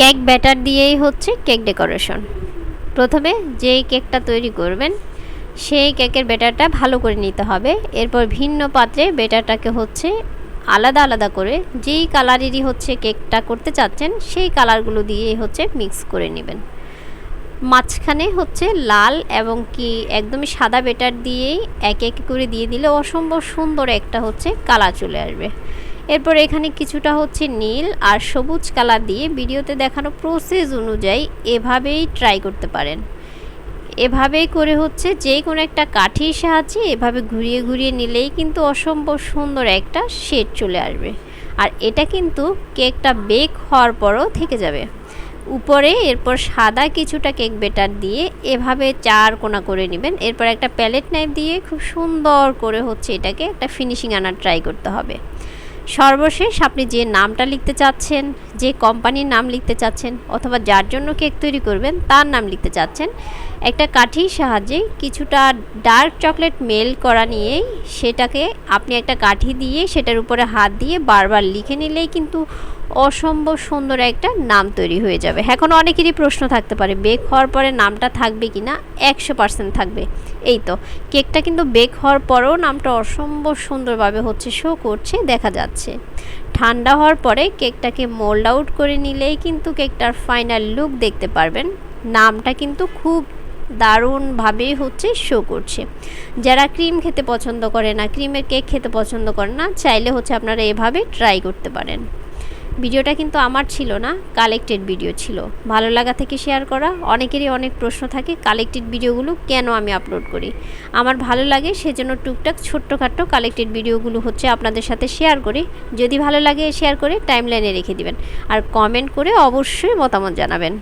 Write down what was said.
Cake batter দিয়েই হচ্ছে cake decoration. প্রথমে যেই কেকটা তৈরি করবেন, সেই কেকের ব্যাটারটা ভালো করে নিতে হবে। এরপর ভিন্ন পাত্রে ব্যাটারটাকে হচ্ছে আলাদা আলাদা করে যেই কালারেরই হচ্ছে কেকটা করতে চাচ্ছেন, সেই কালারগুলো দিয়েই হচ্ছে মিক্স করে নেবেন। মাঝখানে হচ্ছে লাল এবং কি একদমই সাদা বেটার দিয়েই এক এক করে দিয়ে দিলে অসম্ভব সুন্দর একটা হচ্ছে কালার চলে আসবে। এরপর এখানে কিছুটা হচ্ছে নীল আর সবুজ কালার দিয়ে ভিডিওতে দেখানো প্রসেস অনুযায়ী এভাবেই ট্রাই করতে পারেন। এভাবেই করে হচ্ছে যে কোনো একটা কাঠির সাহায্যে এভাবে ঘুরিয়ে ঘুরিয়ে নিলেই কিন্তু অসম্ভব সুন্দর একটা শেড চলে আসবে। আর এটা কিন্তু কেকটা বেক হওয়ার পরও থেকে যাবে। উপরে এরপর সাদা কিছুটা কেক বেটার দিয়ে এভাবে চার কোনা করে নেবেন। এরপর একটা প্যালেট নাইফ দিয়ে খুব সুন্দর করে হচ্ছে এটাকে একটা ফিনিশিং আনার ট্রাই করতে হবে। সর্বশেষ আপনি যে নামটা লিখতে চাচ্ছেন যে কোম্পানির নাম লিখতে চাচ্ছেন অথবা যার জন্য কেক তৈরি করবেন, তার নাম লিখতে চাচ্ছেন। একটা কাঠির সাহায্যে কিছুটা ডার্ক চকলেট মেল করা নিয়েই সেটাকে আপনি একটা কাঠি দিয়ে সেটার উপরে হাত দিয়ে বারবার লিখে নিলেই কিন্তু অসম্ভব সুন্দর একটা নাম তৈরি হয়ে যাবে। এখন অনেকেরই প্রশ্ন থাকতে পারে, বেক হওয়ার পরে নামটা থাকবে কি না একশো পার্সেন্ট থাকবে। এই তো, কেকটা কিন্তু বেক হওয়ার পরেও নামটা অসম্ভব সুন্দরভাবে হচ্ছে শো করছে, দেখা যাচ্ছে। ঠান্ডা হওয়ার পরে কেকটাকে মোল্ড আউট করে নিলেই কিন্তু কেকটার ফাইনাল লুক দেখতে পারবেন। নামটা কিন্তু খুব দারুণভাবেই হচ্ছে শো করছে। যারা ক্রিম খেতে পছন্দ করে না, ক্রিমের কেক খেতে পছন্দ করে না, চাইলে হচ্ছে আপনারা এভাবে ট্রাই করতে পারেন। ভিডিওটা কিন্তু আমার ছিল না কালেক্টেড ভিডিও ছিল। ভালো লাগা থেকে শেয়ার করা, অনেকেরই অনেক প্রশ্ন থাকে কালেক্টেড ভিডিওগুলো কেন আমি আপলোড করি? আমার ভালো লাগে সেজন্য টুকটাক ছোট্টখাট্টো কালেক্টেড ভিডিওগুলো হচ্ছে আপনাদের সাথে শেয়ার করি। যদি ভালো লাগে শেয়ার করে টাইমলাইনে রেখে দিবেন। আর কমেন্ট করে অবশ্যই মতামত জানাবেন।